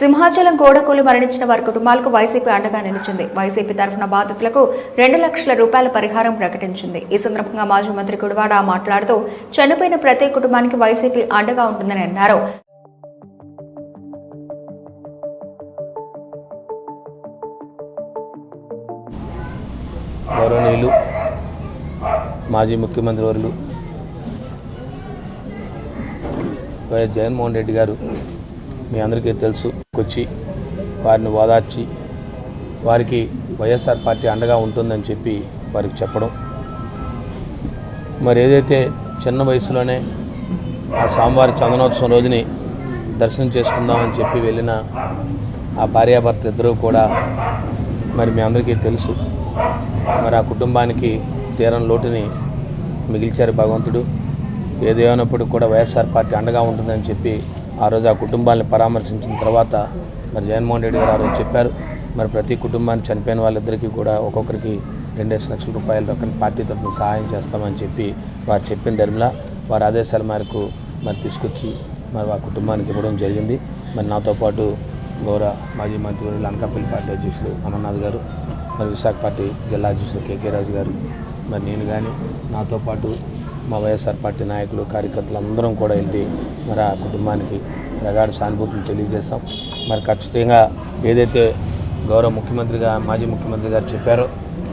సింహాచలం గోడకూలు మరణించిన వారి కుటుంబాలకు వైసీపీ అండగా నిలిచింది. వైసీపీ తరఫున బాధితులకు రెండు లక్షల రూపాయల పరిహారం ప్రకటించింది. ఈ సందర్భంగా మాజీ మంత్రి గుడివాడ మాట్లాడుతూ చనిపోయిన ప్రతి కుటుంబానికి వైసీపీ అండగా ఉంటుందని అన్నారు. గౌరవనీయులు మాజీ ముఖ్యమంత్రి వర్యులు వైఎస్ జగన్మోహన్ రెడ్డి గారు మీ అందరికీ తెలుసు. వచ్చి వారిని ఓదార్చి వారికి వైఎస్ఆర్ పార్టీ అండగా ఉంటుందని చెప్పి వారికి చెప్పడం. మరి ఏదైతే చిన్న వయసులోనే ఆ స్వామివారి చందనోత్సవం రోజుని దర్శనం చేసుకుందామని చెప్పి వెళ్ళిన ఆ భార్యాభర్త ఇద్దరూ కూడా మరి మీ అందరికీ తెలుసు. మరి ఆ కుటుంబానికి తీరం లోటుని మిగిల్చారు భగవంతుడు. ఏదేమైనప్పుడు కూడా వైఎస్ఆర్ పార్టీ అండగా ఉంటుందని చెప్పి ఆ రోజు ఆ కుటుంబాన్ని పరామర్శించిన తర్వాత మరి జగన్మోహన్ రెడ్డి గారు ఆ రోజు చెప్పారు మరి ప్రతి కుటుంబానికి చనిపోయిన వాళ్ళిద్దరికీ కూడా ఒక్కొక్కరికి రెండేసి లక్షల రూపాయలు రకం పార్టీ తరఫున సహాయం చేస్తామని చెప్పి వారు చెప్పిన ధర్మలా వారి ఆదేశాల మేరకు మరి తీసుకొచ్చి మరి ఆ కుటుంబానికి ఇవ్వడం జరిగింది. మరి నాతో పాటు గౌరవ మాజీ మంత్రివర్యులు అనకాపల్లి పార్టీ అధ్యక్షులు అమర్నాథ్ గారు మరి విశాఖ పార్టీ జిల్లా అధ్యక్షులు కేకే రాజు గారు మరి నేను కానీ నాతో పాటు మా వైఎస్ఆర్ పార్టీ నాయకులు కార్యకర్తలు అందరం కూడా వెళ్ళి మరి ఆ కుటుంబానికి ప్రగాఢ సానుభూతిని తెలియజేస్తాం. మరి ఖచ్చితంగా ఏదైతే గౌరవ ముఖ్యమంత్రిగా మాజీ ముఖ్యమంత్రి గారు చెప్పారో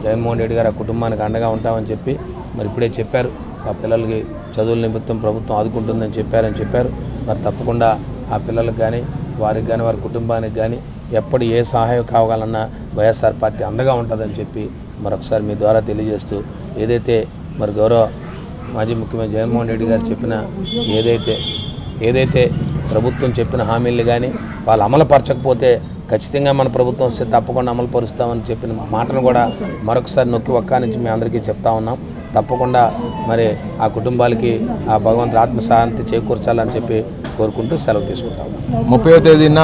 జగన్మోహన్ రెడ్డి గారు ఆ కుటుంబానికి అండగా ఉంటామని చెప్పి మరి ఇప్పుడే చెప్పారు. ఆ పిల్లలకి చదువుల నిమిత్తం ప్రభుత్వం ఆదుకుంటుందని చెప్పారని చెప్పారు. మరి తప్పకుండా ఆ పిల్లలకు కానీ వారికి కానీ వారి కుటుంబానికి కానీ ఎప్పుడు ఏ సహాయం కావాలన్నా వైఎస్ఆర్ పార్టీ అండగా ఉంటుందని చెప్పి మరొకసారి మీ ద్వారా తెలియజేస్తూ ఏదైతే మరి గౌరవ మాజీ ముఖ్యమంత్రి జగన్మోహన్ రెడ్డి గారు చెప్పిన ఏదైతే ఏదైతే ప్రభుత్వం చెప్పిన హామీలు కానీ వాళ్ళు అమలు పరచకపోతే ఖచ్చితంగా మన ప్రభుత్వం వస్తే తప్పకుండా అమలు పరుస్తామని చెప్పిన మాటను కూడా మరొకసారి నొక్కి ఒక్క నుంచి మీ అందరికీ చెప్తా ఉన్నాం. తప్పకుండా మరి ఆ కుటుంబాలకి ఆ భగవంతుడు ఆత్మశాంతి చేకూర్చాలని చెప్పి కోరుకుంటూ సెలవు తీసుకుంటాం. ముప్పై తేదీన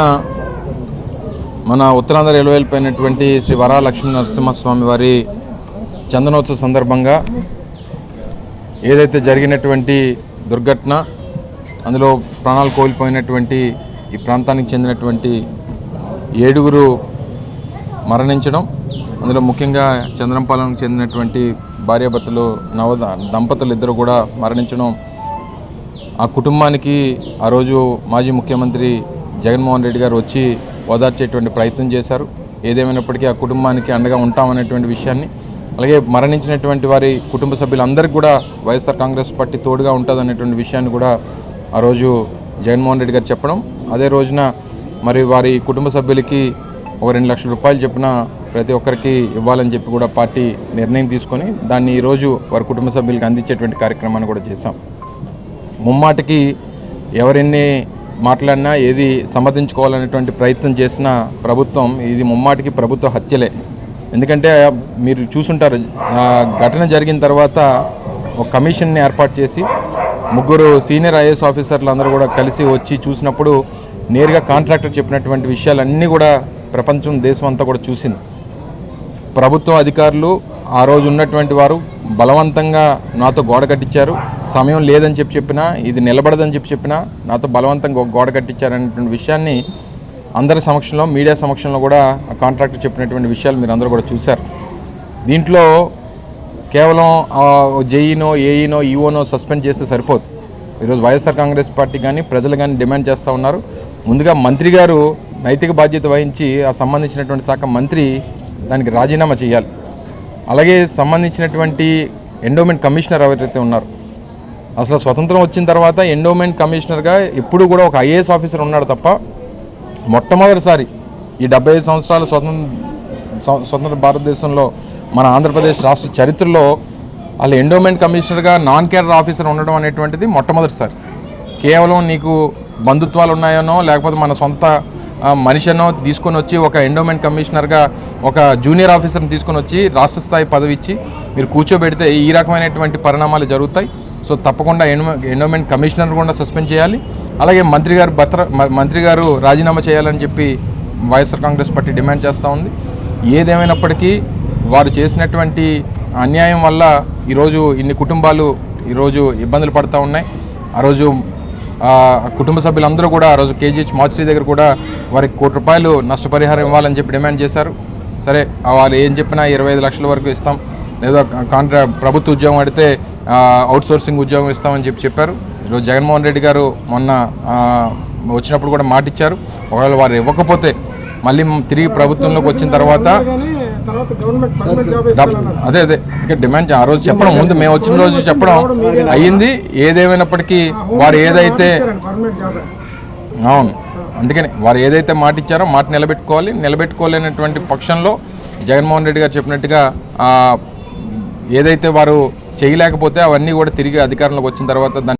మన ఉత్తరాంధ్ర రైల్వే వెళ్ళిపోయినటువంటి శ్రీ వరాలక్ష్మీ నరసింహస్వామి వారి చందనోత్సవ సందర్భంగా ఏదైతే జరిగినటువంటి దుర్ఘటన అందులో ప్రాణాలు కోల్పోయినటువంటి ఈ ప్రాంతానికి చెందినటువంటి ఏడుగురు మరణించడం అందులో ముఖ్యంగా చంద్రంపాలెంకు చెందినటువంటి భార్యాభర్తలు నవ దంపతులు ఇద్దరు కూడా మరణించడం. ఆ కుటుంబానికి ఆ రోజు మాజీ ముఖ్యమంత్రి జగన్మోహన్ రెడ్డి గారు వచ్చి ఓదార్చేటువంటి ప్రయత్నం చేశారు. ఏదేమైనప్పటికీ ఆ కుటుంబానికి అండగా ఉంటామనేటువంటి విషయాన్ని అలాగే మరణించినటువంటి వారి కుటుంబ సభ్యులందరికీ కూడా వైఎస్ఆర్ కాంగ్రెస్ పార్టీ తోడుగా ఉంటుందనేటువంటి విషయాన్ని కూడా ఆ రోజు జగన్మోహన్ రెడ్డి గారు చెప్పడం. అదే రోజున మరి వారి కుటుంబ సభ్యులకి ఒక రెండు లక్షల రూపాయలు చెప్పిన ప్రతి ఒక్కరికి ఇవ్వాలని చెప్పి కూడా పార్టీ నిర్ణయం తీసుకొని దాన్ని ఈరోజు వారి కుటుంబ సభ్యులకి అందించేటువంటి కార్యక్రమాన్ని కూడా చేశాం. ముమ్మాటికి ఎవరెన్ని మాట్లాడినా ఏది సమర్థించుకోవాలనేటువంటి ప్రయత్నం చేసిన ప్రభుత్వం ఇది ముమ్మాటికి ప్రభుత్వ హత్యలే. ఎందుకంటే మీరు చూసుంటారు ఘటన జరిగిన తర్వాత ఒక కమిషన్ని ఏర్పాటు చేసి ముగ్గురు సీనియర్ ఐఏఎస్ ఆఫీసర్లు అందరూ కూడా కలిసి వచ్చి చూసినప్పుడు నేరుగా కాంట్రాక్టర్ చెప్పినటువంటి విషయాలన్నీ కూడా ప్రపంచం దేశం అంతా కూడా చూసింది. ప్రభుత్వ అధికారులు ఆ రోజు ఉన్నటువంటి వారు బలవంతంగా నాతో గోడ కట్టించారు. సమయం లేదని చెప్పి చెప్పినా ఇది నిలబడదని చెప్పి చెప్పినా నాతో బలవంతంగా ఒక గోడ కట్టించారనేటువంటి విషయాన్ని అందరి సమక్షంలో మీడియా సమక్షంలో కూడా కాంట్రాక్ట్ కాంట్రాక్టర్ చెప్పినటువంటి విషయాలు మీరు అందరూ కూడా చూశారు. దీంట్లో కేవలం జేఈనో ఏఈనో ఈఓనో సస్పెండ్ చేస్తే సరిపోదు. ఈరోజు వైఎస్ఆర్ కాంగ్రెస్ పార్టీ కానీ ప్రజలు కానీ డిమాండ్ చేస్తూ ఉన్నారు. ముందుగా మంత్రి గారు నైతిక బాధ్యత వహించి ఆ సంబంధించినటువంటి శాఖ మంత్రి దానికి రాజీనామా చేయాలి. అలాగే సంబంధించినటువంటి ఎండోమెంట్ కమిషనర్ ఎవరైతే ఉన్నారు అసలు స్వతంత్రం వచ్చిన తర్వాత ఎండోమెంట్ కమిషనర్గా ఎప్పుడు కూడా ఒక ఐఏఎస్ ఆఫీసర్ ఉన్నాడు తప్ప మొట్టమొదటిసారి ఈ డెబ్బై ఐదు సంవత్సరాల స్వతంత్ర స్వతంత్ర భారతదేశంలో మన ఆంధ్రప్రదేశ్ రాష్ట్ర చరిత్రలో వాళ్ళు ఎండోమెంట్ కమిషనర్గా నాన్ కేడర్ ఆఫీసర్ ఉండడం అనేటువంటిది మొట్టమొదటిసారి. కేవలం నీకు బంధుత్వాలు ఉన్నాయనో లేకపోతే మన సొంత మనిషినో తీసుకొని వచ్చి ఒక ఎండోమెంట్ కమిషనర్గా ఒక జూనియర్ ఆఫీసర్ని తీసుకొని వచ్చి రాష్ట్ర స్థాయి పదవి ఇచ్చి మీరు కూర్చోబెడితే ఈ రకమైనటువంటి పరిణామాలు జరుగుతాయి. సో తప్పకుండా ఎండోమెంట్ కమిషనర్ కూడా సస్పెండ్ చేయాలి. అలాగే మంత్రి గారు భద్ర మ- మంత్రి గారు రాజీనామా చేయాలని చెప్పి వైఎస్ఆర్ కాంగ్రెస్ పార్టీ డిమాండ్ చేస్తూ ఉంది. ఏదేమైనప్పటికీ వారు చేసినటువంటి అన్యాయం వల్ల ఈరోజు ఇన్ని కుటుంబాలు ఈరోజు ఇబ్బందులు పడుతూ ఉన్నాయి. ఆ రోజు కుటుంబ సభ్యులందరూ కూడా ఆ రోజు కేజీహెచ్ మాచిరీ దగ్గర కూడా వారికి కోటి రూపాయలు నష్టపరిహారం ఇవ్వాలని చెప్పి డిమాండ్ చేశారు. సరే వాళ్ళు ఏం చెప్పినా ఇరవై ఐదు లక్షల వరకు ఇస్తాం. లేదా కాంట్రా ప్రభుత్వ ఉద్యోగం అడితే అవుట్సోర్సింగ్ ఉద్యోగం ఇస్తామని చెప్పి చెప్పారు. ఈరోజు జగన్మోహన్ రెడ్డి గారు మొన్న వచ్చినప్పుడు కూడా మాటిచ్చారు. ఒకవేళ వారు ఇవ్వకపోతే మళ్ళీ తిరిగి ప్రభుత్వంలోకి వచ్చిన తర్వాత అదే అదే ఇక డిమాండ్ ఆ రోజు చెప్పడం ముందు మేము వచ్చిన రోజు చెప్పడం అయ్యింది. ఏదేమైనప్పటికీ వారు ఏదైతే అవును అందుకని వారు ఏదైతే మాట ఇచ్చారో మాట నిలబెట్టుకోవాలి. నిలబెట్టుకోలేనటువంటి పక్షంలో జగన్మోహన్ రెడ్డి గారు చెప్పినట్టుగా ఏదైతే వారు చేయలేకపోతే అవన్నీ కూడా తిరిగి అధికారంలోకి వచ్చిన తర్వాత దాన్ని